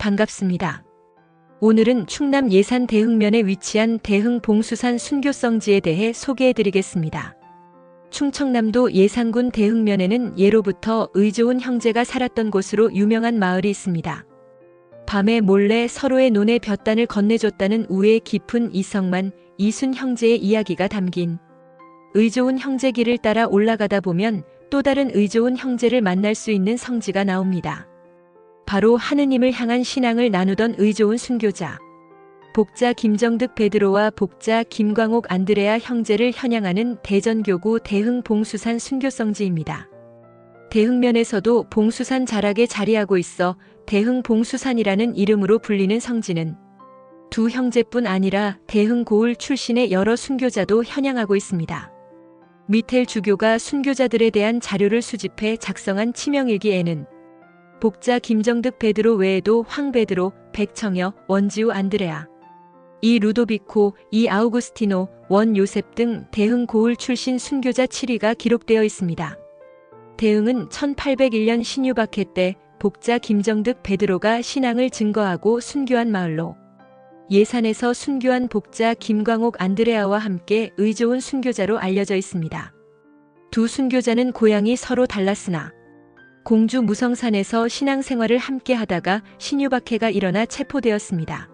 반갑습니다. 오늘은 충남 예산 대흥면에 위치한 대흥 봉수산 순교성지에 대해 소개해 드리겠습니다. 충청남도 예산군 대흥면에는 예로부터 의좋은 형제가 살았던 곳으로 유명한 마을이 있습니다. 밤에 몰래 서로의 논에 볕단을 건네줬다는 우애 깊은 이성만, 이순 형제의 이야기가 담긴 의좋은 형제 길을 따라 올라가다 보면 또 다른 의좋은 형제를 만날 수 있는 성지가 나옵니다. 바로 하느님을 향한 신앙을 나누던 의좋은 순교자. 복자 김정득 베드로와 복자 김광옥 안드레아 형제를 현양하는 대전교구 대흥 봉수산 순교성지입니다. 대흥면에서도 봉수산 자락에 자리하고 있어 대흥 봉수산이라는 이름으로 불리는 성지는 두 형제뿐 아니라 대흥 고을 출신의 여러 순교자도 현양하고 있습니다. 미텔 주교가 순교자들에 대한 자료를 수집해 작성한 치명일기에는 복자 김정득 베드로 외에도 황 베드로, 백청여, 원지우 안드레아, 이 루도비코, 이 아우구스티노, 원 요셉 등 대흥 고을 출신 순교자 7위가 기록되어 있습니다. 대흥은 1801년 신유박해 때 복자 김정득 베드로가 신앙을 증거하고 순교한 마을로 예산에서 순교한 복자 김광옥 안드레아와 함께 의좋은 순교자로 알려져 있습니다. 두 순교자는 고향이 서로 달랐으나 공주 무성산에서 신앙생활을 함께 하다가 신유박해가 일어나 체포되었습니다.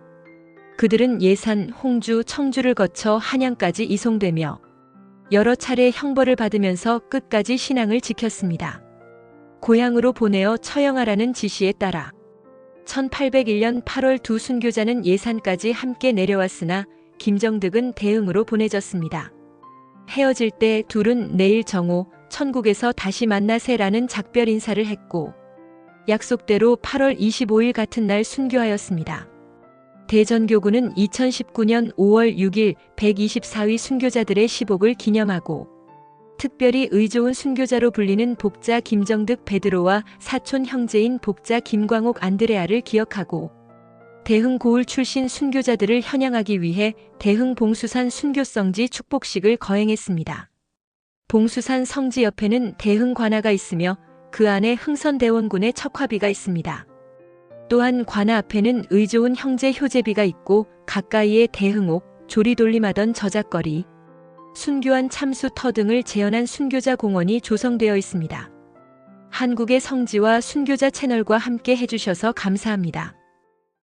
그들은 예산, 홍주, 청주를 거쳐 한양까지 이송되며 여러 차례 형벌을 받으면서 끝까지 신앙을 지켰습니다. 고향으로 보내어 처형하라는 지시에 따라 1801년 8월 두 순교자는 예산까지 함께 내려왔으나 김정득은 대흥으로 보내졌습니다. 헤어질 때 둘은 내일 정오 천국에서 다시 만나세라는 작별 인사를 했고 약속대로 8월 25일 같은 날 순교하였습니다. 대전교구는 2019년 5월 6일 124위 순교자들의 시복을 기념하고 특별히 의좋은 순교자로 불리는 복자 김정득 베드로와 사촌 형제인 복자 김광옥 안드레아를 기억하고 대흥 고을 출신 순교자들을 현양하기 위해 대흥 봉수산 순교성지 축복식을 거행했습니다. 봉수산 성지 옆에는 대흥 관아가 있으며 그 안에 흥선대원군의 척화비가 있습니다. 또한 관아 앞에는 의좋은 형제 효제비가 있고 가까이에 대흥옥, 조리돌림하던 저작거리, 순교한 참수터 등을 재현한 순교자 공원이 조성되어 있습니다. 한국의 성지와 순교자 채널과 함께 해주셔서 감사합니다.